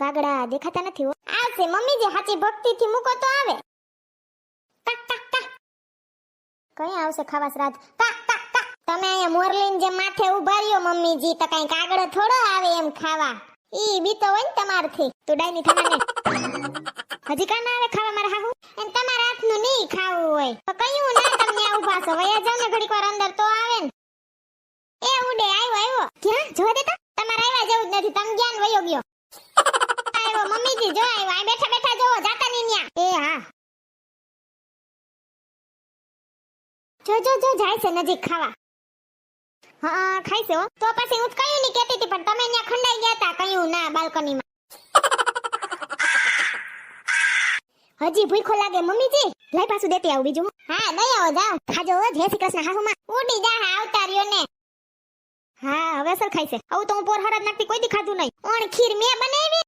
કાગડા દેખાતા નથી આવશે મમ્મી જે સાચી ભક્તિથી મૂકો તો આવે. કઈ આવશે ખાવા શ્રાદ્ધ કા તમે અહીંયા મોરલીન જે માથે ઊભા રહ્યો મમ્મીજી, તો કઈ કાગડો થોડો આવે એમ ખાવા. ઈ બીતો હોય ને તમારથી. તું ડાઈની થવાને હજી કાં ના આવે ખાવા મારા હાહુ? એમ તમારા હાથનું નહીં ખાવું હોય. તો કયું ના તમને આ ઊભા છો? વયા જાવ ને ઘડીક વાર અંદર તો આવે ને. એ ઉડે, આવ્યો આવ્યો. ક્યાં? જોવા દેતા? તમારે આવ્યા જેવું જ નથી. તમે જ્ઞાન વયો ગયો? મમ્મીજી, જો આવ્યો આ બેઠા બેઠા જોવો જાતા નહીં ન્યા. એ, હા. જો જો જો, જાય છે નજીક ખાવા. હા ખાઈ છે હો. તો પછી હું કયું ની કેતી હતી, પણ તમે ન્યા ખંડાઈ ગયા હતા કયું ના, બાલ્કનીમાં. હજી ભૂખો લાગે મમ્મીજી. લઈ પાછું દેતી આવું બીજું. હા દઈ આવો, જાઓ. ખાજો હો, જય શ્રી કૃષ્ણ, હાહુમાં. ઉડી જા હા આવતા રહ્યો ને. હા, હવે અસર ખાઈ છે. આવું તો હું પોર હરદ નાખતી કોઈ દી ખાધું નહીં. ઓણ ખીર મેં બનાવી.